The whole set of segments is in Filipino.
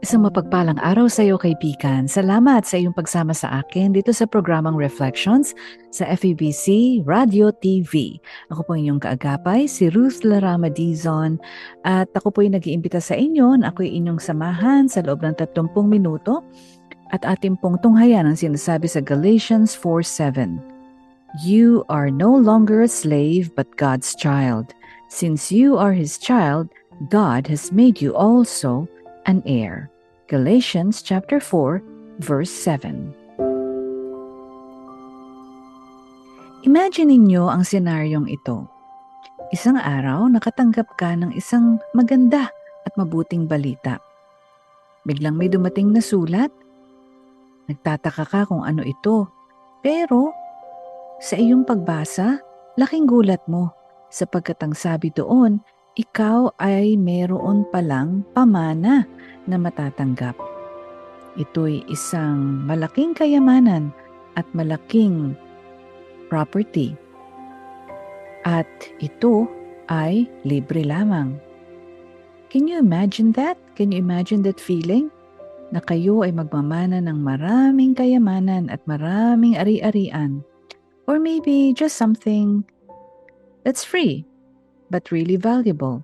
Isang mapagpalang araw sa iyo kaibigan. Salamat sa iyong pagsama sa akin dito sa programang Reflections sa FEBC Radio TV. Ako po inyong kaagapay, si Ruth Larama Dizon at ako po ay nag-iimbita sa inyo na ako ay inyong samahan sa loob ng 30 minuto at ating pong tunghayan ang sinasabi sa Galatians 4.7. You are no longer a slave but God's child. Since you are His child, God has made you also an heir. Galatians chapter 4 verse 7. Imagine ninyo ang senaryong ito. Isang araw nakatanggap ka ng isang maganda at mabuting balita. Biglang may dumating na sulat. Nagtataka ka kung ano ito. Pero sa iyong pagbasa, laking gulat mo sapagkat ang sabi doon ikaw ay meron palang pamana na matatanggap. Ito'y isang malaking kayamanan at malaking property. At ito ay libre lamang. Can you imagine that? Can you imagine that feeling? Na kayo ay magmamana ng maraming kayamanan at maraming ari-arian. Or maybe just something that's free but really valuable.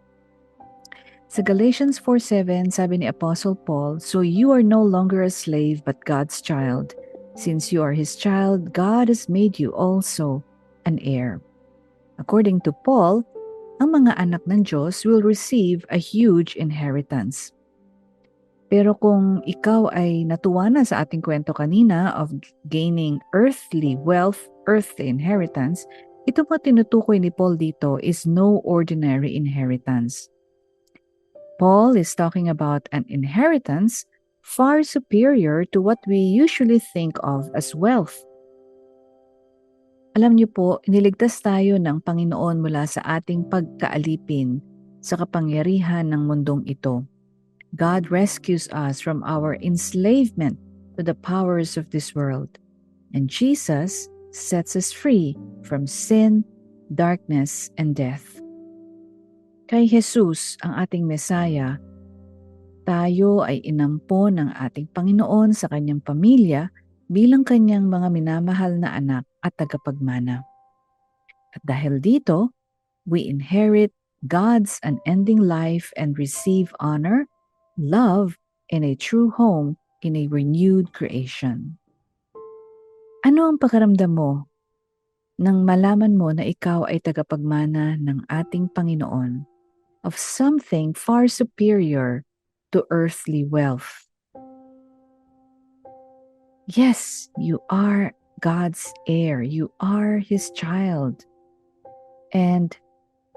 Sa Galatians 4.7, sabi ni Apostle Paul, So you are no longer a slave but God's child. Since you are His child, God has made you also an heir. According to Paul, ang mga anak ng Diyos will receive a huge inheritance. Pero kung ikaw ay natuwa na sa ating kwento kanina of gaining earthly wealth, earthly inheritance, ito po tinutukoy ni Paul dito is no ordinary inheritance. Paul is talking about an inheritance far superior to what we usually think of as wealth. Alam niyo po, iniligtas tayo ng Panginoon mula sa ating pagkaalipin sa kapangyarihan ng mundong ito. God rescues us from our enslavement to the powers of this world. And Jesus sets us free from sin, darkness, and death. Kay Jesus, ang ating Mesaya, tayo ay inampon ng ating Panginoon sa kanyang pamilya bilang kanyang mga minamahal na anak at tagapagmana. At dahil dito, we inherit God's unending life and receive honor, love, and a true home in a renewed creation. Ano ang pakaramdam mo nang malaman mo na ikaw ay tagapagmana ng ating Panginoon of something far superior to earthly wealth? Yes, you are God's heir. You are His child. And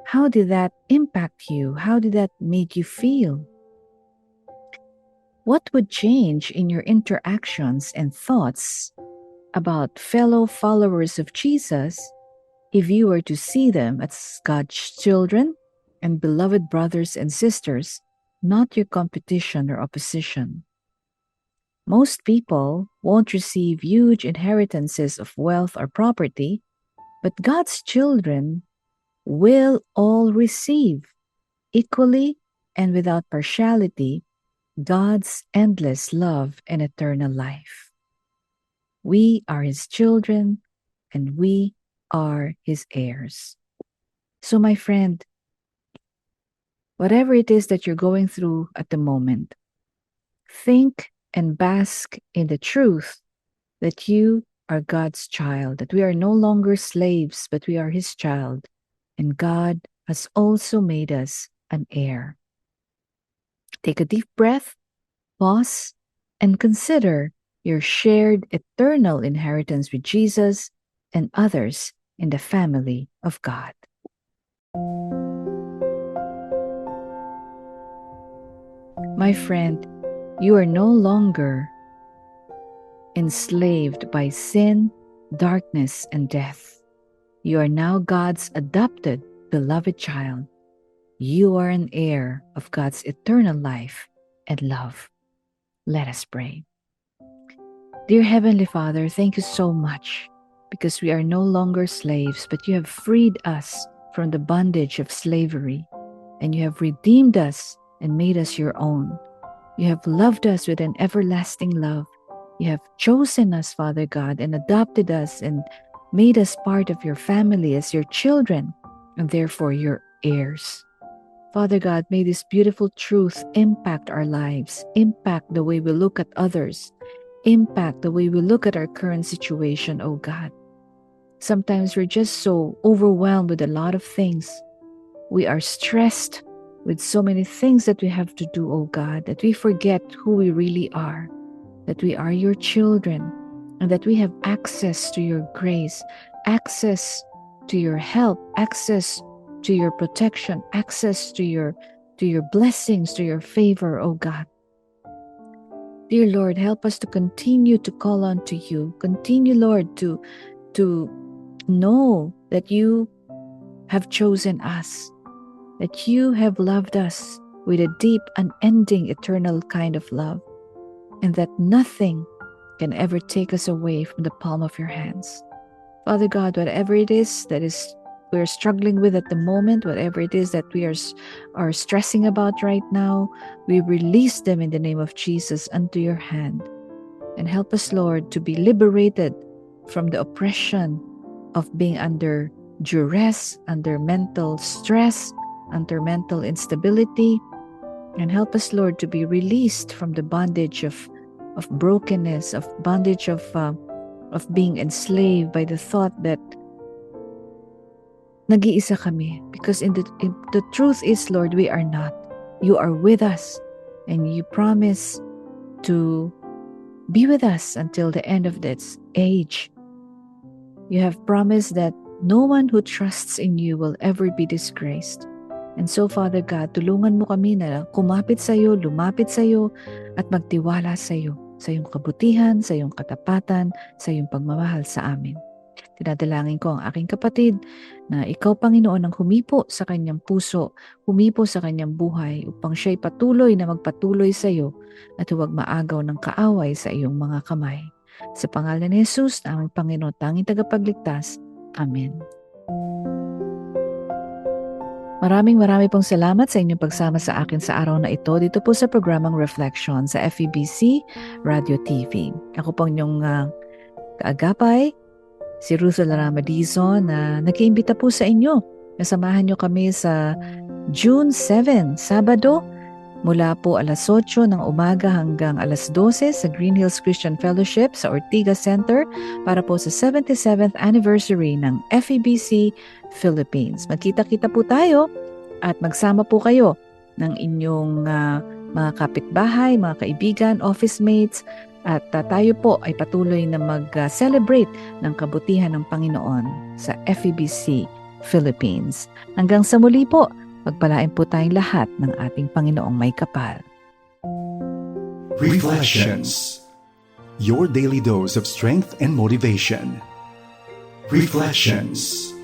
how did that impact you? How did that make you feel? What would change in your interactions and thoughts about fellow followers of Jesus if you were to see them as God's children and beloved brothers and sisters, not your competition or opposition. Most people won't receive huge inheritances of wealth or property, but God's children will all receive equally and without partiality God's endless love and eternal life. We are his children and we are his heirs. So, my friend, whatever it is that you're going through at the moment, think and bask in the truth that you are God's child, that we are no longer slaves, but we are his child, and God has also made us an heir. Take a deep breath, pause, and consider your shared eternal inheritance with Jesus and others in the family of God. My friend, you are no longer enslaved by sin, darkness, and death. You are now God's adopted, beloved child. You are an heir of God's eternal life and love. Let us pray. Dear Heavenly Father, thank you so much because we are no longer slaves, but you have freed us from the bondage of slavery, and you have redeemed us and made us your own. You have loved us with an everlasting love. You have chosen us, Father God, and adopted us and made us part of your family as your children, and therefore your heirs. Father God, may this beautiful truth impact our lives, impact the way we look at others, impact the way we look at our current situation, oh God. Sometimes we're just so overwhelmed with a lot of things. We are stressed with so many things that we have to do, oh God, that we forget who we really are, that we are your children, and that we have access to your grace, access to your help, access to your protection, access to your to your blessings, to your favor, oh God. Dear Lord, help us to continue to call on to you. Continue, Lord, to to know that you have chosen us, that you have loved us with a deep, unending, eternal kind of love, and that nothing can ever take us away from the palm of your hands. Father God, whatever it is that is we're struggling with at the moment, whatever it is that we are are stressing about right now, we release them in the name of Jesus unto your hand. And help us, Lord, to be liberated from the oppression of being under duress, under mental stress, under mental instability. And help us, Lord, to be released from the bondage of, of brokenness, of bondage of, uh, of being enslaved by the thought that nag-iisa kami. Because in the, in, the truth is, Lord, we are not. You are with us. And you promise to be with us until the end of this age. You have promised that no one who trusts in you will ever be disgraced. And so, Father God, tulungan mo kami na kumapit sa iyo, lumapit sa iyo, at magtiwala sa iyo, sa iyong kabutihan, sa iyong katapatan, sa iyong pagmamahal sa amin. Tinadalangin ko ang aking kapatid na ikaw, Panginoon, ang humipo sa kanyang puso, humipo sa kanyang buhay upang siya'y patuloy na magpatuloy sa iyo at huwag maagaw ng kaaway sa iyong mga kamay. Sa pangalan ni Jesus, na aming Panginoon, tanging tagapagligtas. Amen. Maraming marami pong salamat sa inyong pagsama sa akin sa araw na ito dito po sa programang Reflection sa FEBC Radio TV. Ako pong inyong uh, kaagapay, si Ruth Larama Dizon na nag-iimbita po sa inyo. Nasamahan nyo kami sa June 7, Sabado, mula po alas 8 ng umaga hanggang alas 12 sa Green Hills Christian Fellowship sa Ortigas Center para po sa 77th anniversary ng FEBC Philippines. Magkita-kita po tayo at magsama po kayo ng inyong uh, mga kapitbahay, mga kaibigan, office mates, at uh, tayo po ay patuloy na mag-celebrate ng kabutihan ng Panginoon sa FEBC Philippines. Hanggang sa muli po, pagpalain po tayong lahat ng ating Panginoong may kapal. Reflections. Your daily dose of strength and motivation. Reflections.